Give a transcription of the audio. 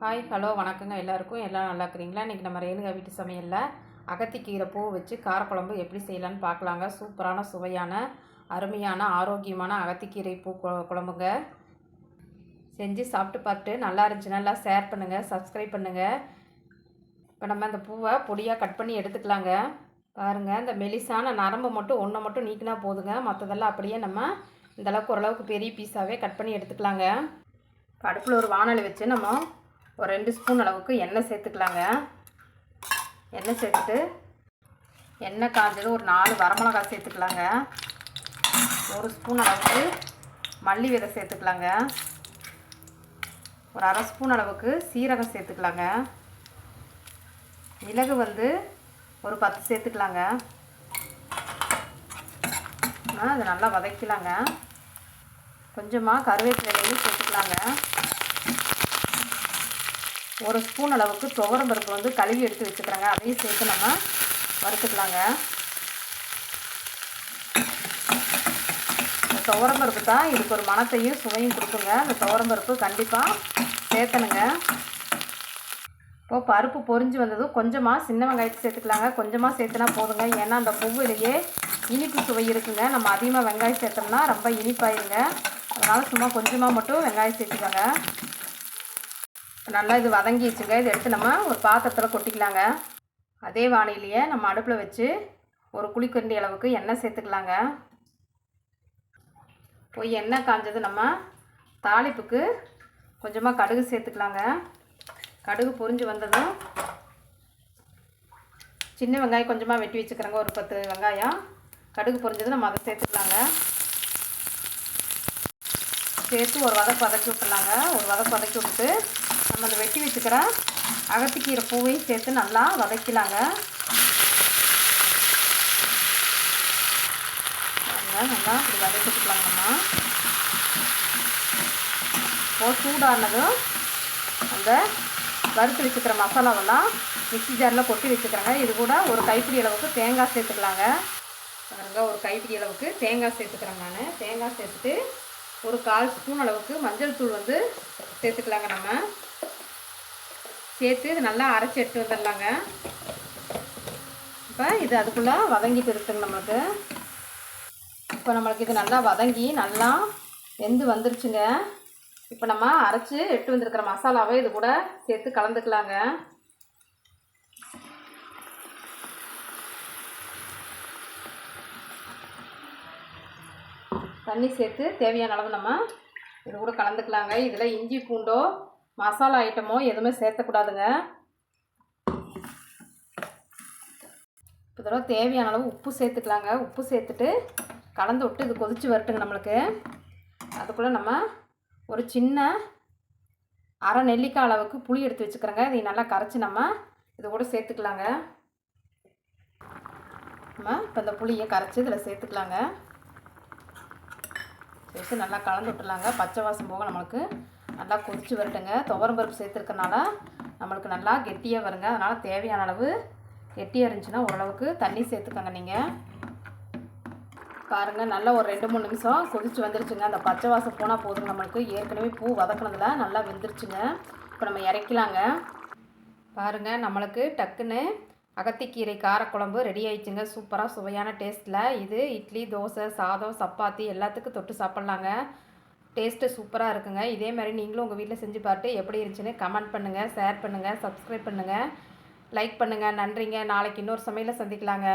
Hi hello வணக்கங்க. எல்லாருக்கும் எல்லாம் நல்லா இருக்கிறீங்களா? இன்றைக்கி நம்ம ரேணுகா வீட்டு சமையலில் அகத்திக்கீரை பூ வச்சு காரக்குழம்பு எப்படி செய்யலான்னு பார்க்கலாங்க. சூப்பரான சுவையான அருமையான ஆரோக்கியமான அகத்திக்கீரை பூ கு- குழம்புங்க. செஞ்சு சாப்பிட்டு பார்த்துட்டு நல்லா இருந்துச்சுன்னா எல்லாம் ஷேர் பண்ணுங்கள் சப்ஸ்கிரைப் பண்ணுங்கள் இப்போ நம்ம அந்த பூவை பொடியாக கட் பண்ணி எடுத்துக்கலாங்க. பாருங்கள் இந்த மெலிசான நரம்பு மட்டும் ஒன்றை மட்டும் நீக்கினா போதுங்க. மற்றதெல்லாம் அப்படியே நம்ம இந்த அளவுக்கு ஓரளவுக்கு பெரிய பீஸாகவே கட் பண்ணி எடுத்துக்கலாங்க. இப்போ அடுப்பில் ஒரு வானொலி வச்சு நம்ம ஒரு ரெண்டு ஸ்பூன் அளவுக்கு எண்ணெய் சேர்த்துக்கலாங்க. எண்ணெய் சேர்த்துட்டு எண்ணெய் காஞ்சது ஒரு நாலு வரமிளகாய் சேர்த்துக்கலாங்க. ஒரு ஸ்பூன் அளவுக்கு மல்லி விதை சேர்த்துக்கலாங்க. ஒரு அரை ஸ்பூன் அளவுக்கு சீரகம் சேர்த்துக்கலாங்க. மிளகு வந்து ஒரு பத்து சேர்த்துக்கலாங்க. ஆ, அதை நல்லா வதக்கலாங்க. கொஞ்சமாக கருவேப்பிலையும் சேர்த்துக்கலாங்க. ஒரு ஸ்பூன் அளவுக்கு துவரம் பருப்பு வந்து கழுவி எடுத்து வச்சுக்கிறேங்க. அதையும் சேர்த்து நம்ம வறுத்துக்கலாங்க. இந்த துவரம் பருப்பு தான் இதுக்கு ஒரு மனத்தையும் சுவையும் கொடுக்குங்க. அந்த துவரம் பருப்பு கண்டிப்பாக சேர்த்தணுங்க. இப்போ பருப்பு பொரிஞ்சு வந்ததும் கொஞ்சமாக சின்ன வெங்காயத்தை சேர்த்துக்கலாங்க. கொஞ்சமாக சேர்த்துனா போதுங்க. ஏன்னா அந்த பூவிலேயே இனிப்பு சுவை இருக்குங்க. நம்ம அதிகமாக வெங்காயம் சேர்த்தோம்னா ரொம்ப இனிப்பாயிருங்க. அதனால் சும்மா கொஞ்சமாக மட்டும் வெங்காயம் சேர்த்துக்கோங்க. நல்லா இது வதங்கிடுச்சுங்க. இதை எடுத்து நம்ம ஒரு பாத்திரத்தில் கொட்டிக்கலாங்க. அதே வானிலையே நம்ம அடுப்பில் வச்சு ஒரு குழிக்கரண்டி அளவுக்கு எண்ணெய் சேர்த்துக்கலாங்க. போய் எண்ணெய் காஞ்சது நம்ம தாளிப்புக்கு கொஞ்சமாக கடுகு சேர்த்துக்கலாங்க. கடுகு பொரிஞ்சு வந்ததும் சின்ன வெங்காயம் கொஞ்சமாக வெட்டி வச்சுக்கிறேங்க. ஒரு பத்து வெங்காயம். கடுகு பொறிஞ்சது நம்ம அதை சேர்த்துக்கலாங்க. சேர்த்து ஒரு வதக்கு வதக்கி விட்டுலாங்க ஒரு வதக்கு வதக்கி விட்டு நம்ம அதை வெட்டி வச்சுக்கிற அகத்திக்கீரை பூவையும் சேர்த்து நல்லா வதக்கலாங்க. நல்லா இப்படி வதக்கி நம்ம இப்போ சூடானதும் அந்த வறுத்து வச்சுக்கிற மசாலாவெல்லாம் மிக்ஸி ஜாரில் கொட்டி வச்சுக்கிறேங்க. இது கூட ஒரு கைப்பிடி அளவுக்கு தேங்காய் சேர்த்துக்கலாங்க. பாருங்க ஒரு கைப்பிடி அளவுக்கு தேங்காய் சேர்த்துக்கிறேன் நான். தேங்காய் சேர்த்துட்டு ஒரு கால் ஸ்பூன் அளவுக்கு மஞ்சள் தூள் வந்து சேர்த்துக்கலாங்க நம்ம. சேர்த்து இது நல்லா அரைச்சி எடுத்து வந்துடலாங்க. இப்போ இது அதுக்குள்ளே வதங்கிட்டு இருக்குங்க நம்மளுக்கு. இப்போ நம்மளுக்கு இது நல்லா வதங்கி நல்லா வெந்து வந்துருச்சுங்க. இப்போ நம்ம அரைச்சி எடுத்து வந்திருக்கிற மசாலாவை இது கூட சேர்த்து கலந்துக்கலாங்க. தண்ணி சேர்த்து தேவையான அளவு நம்ம இது கூட கலந்துக்கலாங்க. இதில் இஞ்சி பூண்டோ மசாலா ஐட்டமோ எதுவுமே சேர்த்தக்கூடாதுங்க. இப்போ தடவை தேவையான அளவு உப்பு சேர்த்துக்கலாங்க. உப்பு சேர்த்துட்டு கலந்து விட்டு இது கொதித்து வரட்டுங்க நம்மளுக்கு. அதுக்குள்ளே நம்ம ஒரு சின்ன அரை நெல்லிக்காய் அளவுக்கு புளி எடுத்து வச்சுக்கிறோங்க. இதை நல்லா கரைச்சி நம்ம இது கூட சேர்த்துக்கலாங்க. நம்ம இப்போ இந்த புளியை கரைச்சி இதில் சேர்த்துக்கலாங்க. சேர்த்து நல்லா கலந்து விட்டுலாங்க பச்சை வாசம் போக நம்மளுக்கு நல்லா கொதிச்சு வரட்டுங்க. துவரம் பருப்பு சேர்த்துருக்கனால நம்மளுக்கு நல்லா கெட்டியாக வருங்க. அதனால் தேவையான அளவு கெட்டியாக இருந்துச்சுன்னா ஓரளவுக்கு தண்ணி சேர்த்துக்கோங்க நீங்கள் பாருங்கள் நல்லா ஒரு ரெண்டு மூணு நிமிஷம் கொதிச்சு வந்துருச்சுங்க. அந்த பச்சை வாசம் போனால் போதும் நம்மளுக்கு. ஏற்கனவே பூ வதக்கினதில் நல்லா வெந்துருச்சுங்க. இப்போ நம்ம இறக்கலாங்க. பாருங்கள் நம்மளுக்கு டக்குன்னு அகத்திக்கீரை காரக்குழம்பு ரெடி ஆயிடுச்சுங்க. சூப்பராக சுவையான டேஸ்ட்டில் இது இட்லி தோசை சாதம் சப்பாத்தி எல்லாத்துக்கும் தொட்டு சாப்பிட்லாங்க. டேஸ்ட்டு சூப்பராக இருக்குங்க. இதே மாதிரி நீங்களும் உங்கள் வீட்டில் செஞ்சு பார்த்து எப்படி இருந்துச்சுன்னு கமெண்ட் பண்ணுங்கள் ஷேர் பண்ணுங்கள் சப்ஸ்கிரைப் பண்ணுங்கள் லைக் பண்ணுங்கள் நன்றிங்க. நாளைக்கு இன்னொரு சமையலில் சந்திக்கலாங்க.